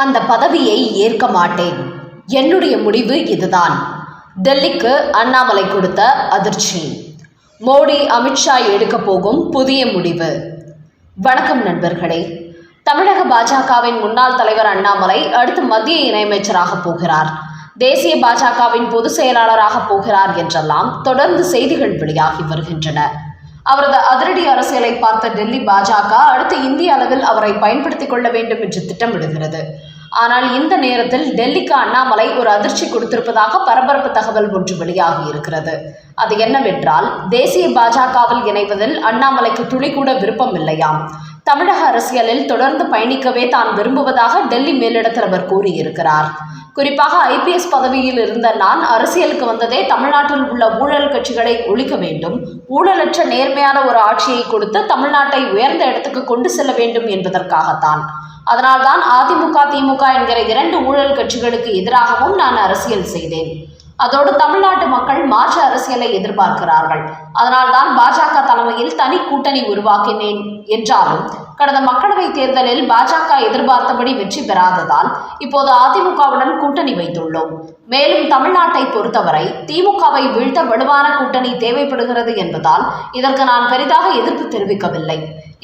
அந்த பதவியை ஏற்க மாட்டேன். என்னுடைய முடிவு இதுதான். டெல்லிக்கு அண்ணாமலை கொடுத்த அதிர்ச்சி. மோடி அமித்ஷா எடுக்க போகும் புதிய முடிவு. வணக்கம் நண்பர்களே. தமிழக பாஜகவின் முன்னாள் தலைவர் அண்ணாமலை அடுத்து மத்திய இணையமைச்சராக போகிறார். தேசிய பாஜகவின் பொதுச் செயலாளராக போகிறார் என்றெல்லாம் தொடர்ந்து செய்திகள் வெளியாகி வருகின்றன. அவரது அதிரடி அரசியலை பார்த்த டெல்லி பாஜக அடுத்து இந்திய அளவில் அவரை பயன்படுத்திக் கொள்ள வேண்டும் என்று திட்டமிடுகிறது. ஆனால் இந்த நேரத்தில் டெல்லிக்கு அண்ணாமலை ஒரு அதிர்ச்சி கொடுத்திருப்பதாக பரபரப்பு தகவல் ஒன்று வெளியாகி இருக்கிறது. அது என்னவென்றால் தேசிய பாஜகவில் இணைவதில் அண்ணாமலைக்கு துளி கூட விருப்பம் இல்லையாம். தமிழக அரசியலில் தொடர்ந்து பயணிக்கவே தான் விரும்புவதாக டெல்லி மேலிடத்தில் அவர் கூறியிருக்கிறார். குறிப்பாக ஐபிஎஸ் பதவியில் இருந்த நான் அரசியலுக்கு வந்ததே தமிழ்நாட்டில் உள்ள ஊழல் கட்சிகளை ஒழிக்க வேண்டும். ஊழலற்ற நேர்மையான ஒரு ஆட்சியை கொடுத்து தமிழ்நாட்டை உயர்ந்த இடத்துக்கு கொண்டு செல்ல வேண்டும் என்பதற்காகத்தான். அதனால்தான் அதிமுக திமுக என்கிற இரண்டு ஊழல் கட்சிகளுக்கு எதிராகவும் நான் அரசியல் செய்தேன். அதோடு தமிழ்நாட்டு மக்கள் மாற்று அரசியலை எதிர்பார்க்கிறார்கள். அதனால்தான் பாஜக தலைமையில் தனி கூட்டணி உருவாக்கினேன் என்றாலும் கடந்த மக்களவை தேர்தலில் பாஜக எதிர்பார்த்தபடி வெற்றி பெறாததால் இப்போது அதிமுகவுடன் கூட்டணி வைத்துள்ளோம். மேலும் தமிழ்நாட்டை பொறுத்தவரை திமுகவை வீழ்த்த வலுவான கூட்டணி தேவைப்படுகிறது என்பதால் இதற்கு நான் பெரிதாக எதிர்ப்பு தெரிவிக்கவில்லை.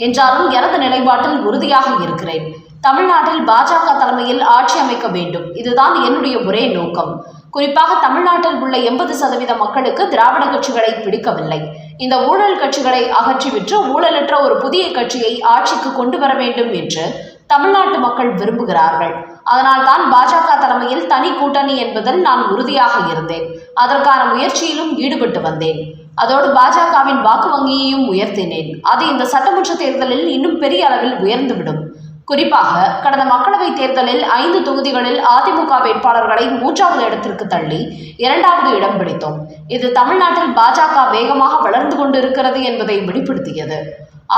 என்றாலும் எனது நிலைப்பாட்டில் உறுதியாக இருக்கிறேன். தமிழ்நாட்டில் பாஜக தலைமையில் ஆட்சி அமைக்க வேண்டும். இதுதான் என்னுடைய ஒரே நோக்கம். குறிப்பாக தமிழ்நாட்டில் உள்ள எண்பது சதவீத மக்களுக்கு திராவிட கட்சிகளை பிடிக்கவில்லை. இந்த ஊழல் கட்சிகளை அகற்றிவிட்டு ஊழலற்ற ஒரு புதிய கட்சியை ஆட்சிக்கு கொண்டு வர வேண்டும் என்று தமிழ்நாட்டு மக்கள் விரும்புகிறார்கள். அதனால்தான் பாஜக தலைமையில் தனி கூட்டணி என்பதில் நான் உறுதியாக இருந்தேன். அதற்கான முயற்சியிலும் ஈடுபட்டு வந்தேன். அதோடு பாஜகவின் வாக்கு வங்கியையும் உயர்த்தினேன். அது இந்த சட்டமன்ற தேர்தலில் இன்னும் பெரிய அளவில் உயர்ந்துவிடும். குறிப்பாக கடந்த மக்களவைத் தேர்தலில் ஐந்து தொகுதிகளில் அதிமுக வேட்பாளர்களை மூன்றாவது இடத்திற்கு தள்ளி இரண்டாவது இடம் பிடித்தோம். இது தமிழ்நாட்டில் பாஜக வேகமாக வளர்ந்து கொண்டிருக்கிறது என்பதை வெளிப்படுத்தியது.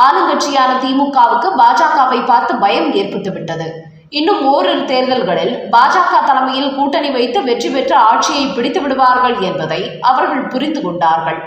ஆளுங்கட்சியான திமுகவுக்கு பாஜகவை பார்த்து பயம் ஏற்பட்டுவிட்டது இன்னும் ஓரிரு தேர்தல்களில் பாஜக தலைமையில் கூட்டணி வைத்து வெற்றி பெற்று ஆட்சியை பிடித்து விடுவார்கள் என்பதை அவர்கள் புரிந்து கொண்டார்கள்.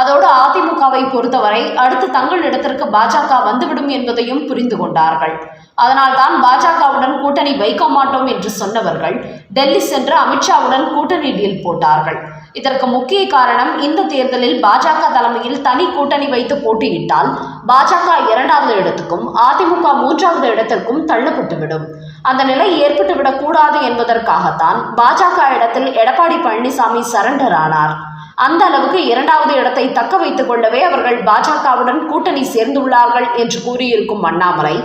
அதோடு அதிமுகவை பொறுத்தவரை அடுத்து தங்கள் இடத்திற்கு பாஜக வந்துவிடும் என்பதையும் புரிந்து கொண்டார்கள். அதனால்தான் பாஜகவுடன் கூட்டணி வைக்க மாட்டோம் என்று சொன்னவர்கள் டெல்லி சென்று அமித்ஷாவுடன் கூட்டணி டீல் போட்டார்கள். இதற்கு முக்கிய காரணம் இந்த தேர்தலில் பாஜக தலைமையில் தனி கூட்டணி வைத்து போட்டியிட்டால் பாஜக இரண்டாவது இடத்துக்கும் அதிமுக மூன்றாவது இடத்திற்கும் தள்ளப்பட்டுவிடும். அந்த நிலை ஏற்பட்டுவிடக்கூடாது என்பதற்காகத்தான் பாஜக இடத்தில் எடப்பாடி பழனிசாமி சரண்டர் ஆனார் அந்த அளவுக்கு இரண்டாவது இடத்தை தக்க வைத்துக் கொள்ளவே அவர்கள் பாஜகவுடன் கூட்டணி சேர்ந்துள்ளார்கள் என்று கூறியிருக்கும் அண்ணாமலை.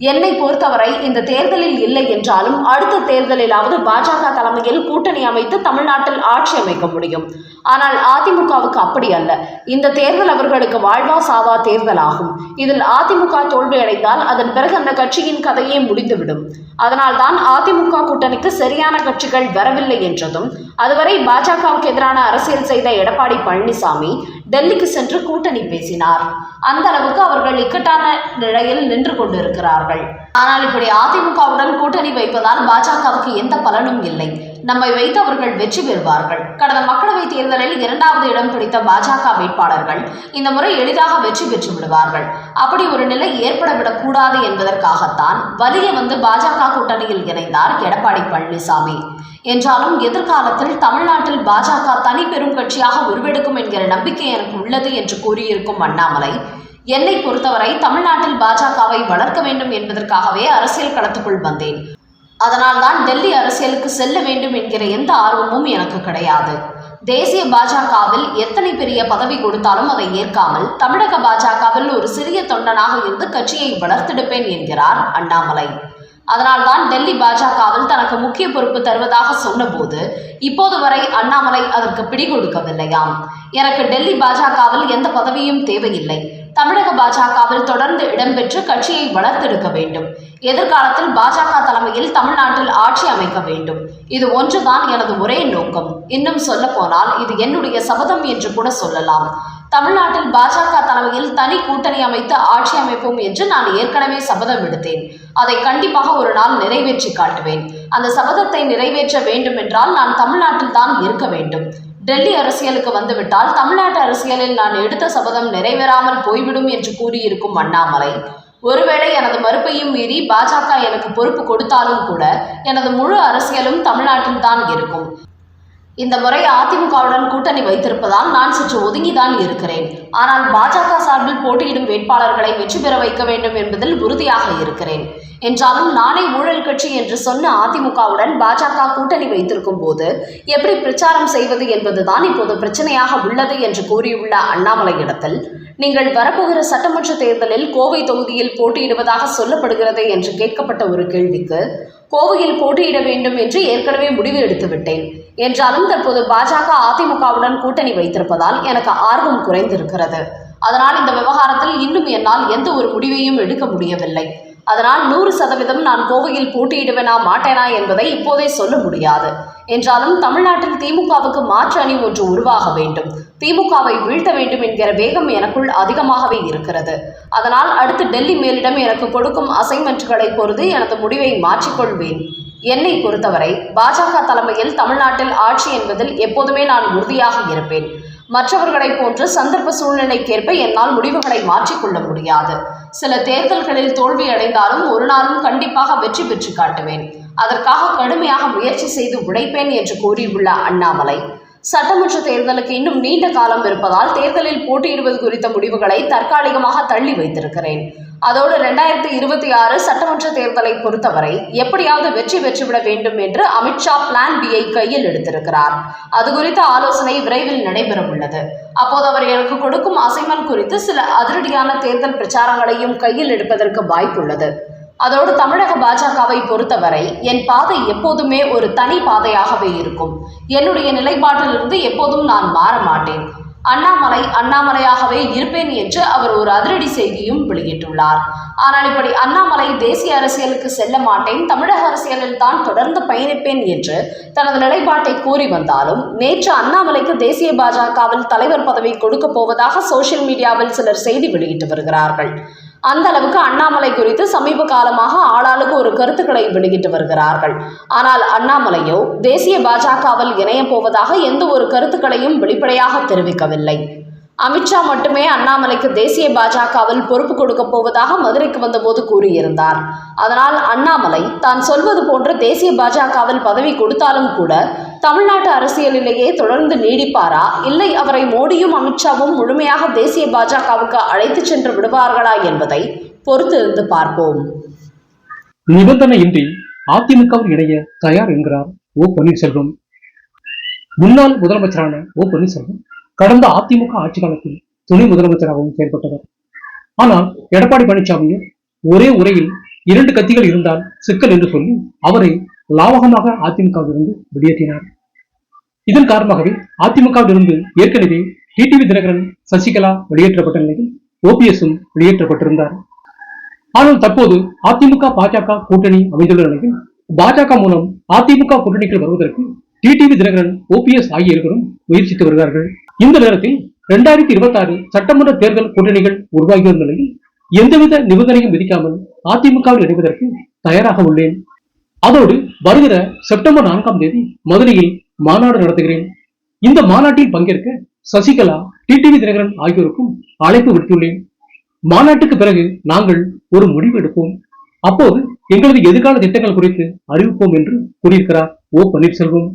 என்னை பொறுத்தவரை இந்த தேர்தலில் இல்லை என்றாலும் அடுத்த தேர்தலிலாவது பாஜக தலைமையில் கூட்டணி அமைத்து தமிழ்நாட்டில் ஆட்சி அமைக்க முடியும். ஆனால் அதிமுகவுக்கு அப்படி அல்ல. இந்த தேர்தல் அவர்களுக்கு வாழ்வா சாவா தேர்தல் ஆகும் இதில் அதிமுக தோல்வியடைந்தால் அதன் பிறகு அந்த கட்சியின் கதையே முடிந்துவிடும். அதனால்தான் அதிமுக கூட்டணிக்கு சரியான கட்சிகள் வரவில்லை என்றதும் அதுவரை பாஜகவுக்கு எதிரான அரசியல் செய்த எடப்பாடி பழனிசாமி டெல்லிக்கு சென்று கூட்டணி பேசினார். அந்த அளவுக்கு அவர்கள் இக்கட்டான நிலையில் நின்று கொண்டிருக்கிறார்கள். ஆனால் இப்படி அதிமுகவுடன் கூட்டணி வைப்பதால் பாஜகவுக்கு எந்த பலனும் இல்லை. நம்மை வைத்து அவர்கள் வெற்றி பெறுவார்கள். கடந்த மக்களவைத் தேர்தலில் இரண்டாவது இடம் பிடித்த பாஜக வேட்பாளர்கள் இந்த முறை எளிதாக வெற்றி பெற்று விடுவார்கள். அப்படி ஒரு நிலை ஏற்படவிடக் கூடாது என்பதற்காகத்தான் வலிய வந்து பாஜக கூட்டணியில் இணைந்தார் எடப்பாடி பழனிசாமி. என்றாலும் எதிர்காலத்தில் தமிழ்நாட்டில் பாஜக தனி பெரும் கட்சியாக உருவெடுக்கும் என்கிற நம்பிக்கை எனக்கு உள்ளது என்று கூறியிருக்கும் அண்ணாமலை என்னை பொறுத்தவரை தமிழ்நாட்டில் பாஜகவை வளர்க்க வேண்டும் என்பதற்காகவே அரசியல் களத்துக்குள் வந்தேன். அதனால் தான் டெல்லி அரசியலுக்கு செல்ல வேண்டும் என்கிற எந்த ஆர்வமும் எனக்கு கிடையாது. தேசிய பாஜகவில் எத்தனை பெரிய பதவி கொடுத்தாலும் அதை ஏற்காமல் தமிழக பாஜகவில் ஒரு சிறிய தொண்டனாக இருந்து கட்சியை வளர்த்தெடுப்பேன் என்கிறார் அண்ணாமலை. அதனால்தான் டெல்லி பாஜகவில் தனக்கு முக்கிய பொறுப்பு தருவதாக சொன்னபோது இப்போது வரை அண்ணாமலை அதற்கு பிடி கொடுக்கவில்லையாம் எனக்கு டெல்லி பாஜகவில் எந்த பதவியும் தேவையில்லை. தமிழக பாஜகவில் தொடர்ந்து இடம்பெற்று கட்சியை வளர்த்தெடுக்க வேண்டும். எதிர்காலத்தில் பாஜக தலைமையில் தமிழ்நாட்டில் ஆட்சி அமைக்க வேண்டும். இது ஒன்றுதான் எனது ஒரே நோக்கம். இன்னும் சொல்ல போனால் இது என்னுடைய சபதம் என்று கூட சொல்லலாம். தமிழ்நாட்டில் பாஜக தலைமையில் தனி கூட்டணி அமைத்து ஆட்சி அமைப்போம் என்று நான் ஏற்கனவே சபதம் எடுத்தேன் அதை கண்டிப்பாக ஒரு நாள் நிறைவேற்றி காட்டுவேன். அந்த சபதத்தை நிறைவேற்ற வேண்டும் என்றால் நான் தமிழ்நாட்டில் தான் இருக்க வேண்டும். டெல்லி அரசியலுக்கு வந்துவிட்டால் தமிழ்நாட்டு அரசியலில் நான் எடுத்த சபதம் நிறைவேறாமல் போய்விடும் என்று கூறியிருக்கும் அண்ணாமலை. ஒருவேளை எனது மறுப்பையும் மீறி பாஜக எனக்கு பொறுப்பு கொடுத்தாலும் கூட எனது முழு அரசியலும் தமிழ்நாட்டில் தான் இருக்கும். இந்த முறை அதிமுகவுடன் கூட்டணி வைத்திருப்பதால் நான் சற்று ஒதுங்கிதான் இருக்கிறேன். ஆனால் பாஜக சார்பில் போட்டியிடும் வேட்பாளர்களை வெற்றி பெற வைக்க வேண்டும் என்பதில் உறுதியாக இருக்கிறேன். என்றாலும் நானே ஊழல் கட்சி என்று சொன்ன அதிமுகவுடன் பாஜக கூட்டணி வைத்திருக்கும் போது எப்படி பிரச்சாரம் செய்வது என்பதுதான் இப்போது பிரச்சனையாக உள்ளது என்று கூறியுள்ள அண்ணாமலையிடத்தில் நீங்கள் வரப்போகிற சட்டமன்ற தேர்தலில் கோவை தொகுதியில் போட்டியிடுவதாக சொல்லப்படுகிறது என்று கேட்கப்பட்ட ஒரு கேள்விக்கு கோவையில் போட்டியிட வேண்டும் என்று ஏற்கனவே முடிவு எடுத்து விட்டேன் என்றாலும் தற்போது பாஜக அதிமுகவுடன் கூட்டணி வைத்திருப்பதால் எனக்கு ஆர்வம் குறைந்திருக்கிறது. அதனால் இந்த விவகாரத்தில் இன்னும் என்னால் எந்த ஒரு முடிவையும் எடுக்க முடியவில்லை. அதனால் நூறு சதவீதம் நான் கோவையில் போட்டியிடுவேனா மாட்டேனா என்பதை இப்போதே சொல்ல முடியாது. என்றாலும் தமிழ்நாட்டில் திமுகவுக்கு மாற்று அணி ஒன்று உருவாக வேண்டும். திமுகவை வீழ்த்த வேண்டும் என்கிற வேகம் எனக்குள் அதிகமாகவே இருக்கிறது. அதனால் அடுத்து டெல்லி மேலிடம் எனக்கு கொடுக்கும் அசைன்மெண்ட்களை பொறுத்து எனது முடிவை மாற்றிக்கொள்வேன். என்னை பொறுத்தவரை பாஜக தலைமையில் தமிழ்நாட்டில் ஆட்சி என்பதில் எப்போதுமே நான் உறுதியாக இருப்பேன். மற்றவர்களைப் போன்று சந்தர்ப்ப சூழ்நிலைக்கேற்ப என்னால் முடிவுகளை மாற்றிக்கொள்ள முடியாது. சில தேர்தல்களில் தோல்வி அடைந்தாலும் ஒரு நாளும் கண்டிப்பாக வெற்றி பெற்று காட்டுவேன். அதற்காக கடுமையாக முயற்சி செய்து உழைப்பேன் என்று கூறியுள்ள அண்ணாமலை சட்டமன்ற தேர்தலுக்கு இன்னும் நீண்ட காலம் இருப்பதால் தேர்தலில் போட்டியிடுவது குறித்த முடிவுகளை தற்காலிகமாக தள்ளி வைத்திருக்கிறேன். அதோடு ரெண்டாயிரத்தி இருபத்தி ஆறு சட்டமன்ற தேர்தலை பொறுத்தவரை எப்படியாவது வெற்றி பெற்றுவிட வேண்டும் என்று அமித்ஷா பிளான் பியை கையில் எடுத்திருக்கிறார். அது குறித்த ஆலோசனை விரைவில் நடைபெற உள்ளது அப்போது அவர் எனக்கு கொடுக்கும் அசைன்மெண்ட் குறித்து சில அதிரடியான தேர்தல் பிரச்சாரங்களையும் கையில் எடுப்பதற்கு வாய்ப்புள்ளது. அதோடு தமிழக பாஜகவை பொறுத்தவரை என் பாதை எப்போதுமே ஒரு தனி பாதையாகவே இருக்கும். என்னுடைய நிலைப்பாட்டிலிருந்து எப்போதும் நான் மாற மாட்டேன். அண்ணாமலை அண்ணாமலையாகவே இருப்பேன் என்று அவர் ஒரு அதிரடி செய்தியும் வெளியிட்டுள்ளார். ஆனால் இப்படி அண்ணாமலை தேசிய அரசியலுக்கு செல்ல மாட்டேன் தமிழக அரசியலில் தான் தொடர்ந்து பயணிப்பேன் என்று தனது நிலைப்பாட்டை கூறி வந்தாலும் நேற்று அண்ணாமலைக்கு தேசிய பாஜகவில் தலைவர் பதவி கொடுக்க போவதாக சோஷியல் மீடியாவில் சிலர் செய்தி வெளியிட்டு வருகிறார்கள். அந்த அளவுக்கு அண்ணாமலை குறித்து சமீப காலமாக ஆளாளுக்கு ஒரு கருத்துக்களை வெளியிட்டு வருகிறார்கள். ஆனால் அண்ணாமலையோ தேசிய பாஜகவில் இணையப் போவதாக எந்த ஒரு கருத்துக்களையும் வெளிப்படையாக தெரிவிக்கவில்லை. அமித்ஷா மட்டுமே அண்ணாமலைக்கு தேசிய பாஜகவில் பொறுப்பு கொடுக்க போவதாக மதுரைக்கு வந்தபோது கூறியிருந்தார். அதனால் அண்ணாமலை தான் சொல்வது போன்று தேசிய பாஜகவில் பதவி கொடுத்தாலும் கூட தமிழ்நாட்டு அரசியலிலேயே தொடர்ந்து நீடிப்பாரா? இல்லை அவரை மோடியும் அமித்ஷாவும் முழுமையாக தேசிய பாஜகவுக்கு அழைத்துச் சென்று விடுவார்களா என்பதை பொறுத்திருந்து பார்ப்போம். நிபந்தனையின்றி அதிமுகவில் இணைய தயார் என்கிறார் ஓ பன்னீர்செல்வம். முன்னாள் முதலமைச்சரான ஓ பன்னீர்செல்வம் கடந்த அதிமுக ஆட்சி காலத்தில் துணை முதலமைச்சராகவும் செயல்பட்டவர். ஆனால் எடப்பாடி பழனிசாமியும் ஒரே உரையில் இரண்டு கத்திகள் இருந்தால் சிக்கல் என்று சொல்லி அவரை லாவகமாக அதிமுகவிலிருந்து வெளியேற்றினார். இதன் காரணமாகவே அதிமுகவிலிருந்து ஏற்கனவே டிடிவி தினகரன் சசிகலா வெளியேற்றப்பட்ட நிலையில் ஓபிஎஸும் வெளியேற்றப்பட்டிருந்தார். ஆனால் தற்போது அதிமுக பாஜக கூட்டணி அமைந்துள்ள நிலையில் பாஜக மூலம் அதிமுக கூட்டணிக்குள் வருவதற்கு டிடிவி தினகரன் ஓபிஎஸ் ஆகிய இருவரும் முயற்சித்து வருகிறார்கள். இந்த நேரத்தில் இரண்டாயிரத்தி இருபத்தி ஆறு சட்டமன்ற தேர்தல் கூட்டணிகள் உருவாகி வரும் நிலையில் எந்தவித நிபந்தனையும் விதிக்காமல் அதிமுகவில் இணைவதற்கு தயாராக உள்ளேன். அதோடு வருகிற செப்டம்பர் நான்காம் தேதி மதுரையில் மாநாடு நடத்துகிறேன். இந்த மாநாட்டில் பங்கேற்க சசிகலா டிடிவி தினகரன் ஆகியோருக்கும் அழைப்பு விடுத்துள்ளேன். மாநாட்டுக்கு பிறகு நாங்கள் ஒரு முடிவு எடுப்போம். அப்போது எங்களது எதிர்கால திட்டங்கள் குறித்து அறிவிப்போம் என்று கூறியிருக்கிறார் ஓ பன்னீர்செல்வம்.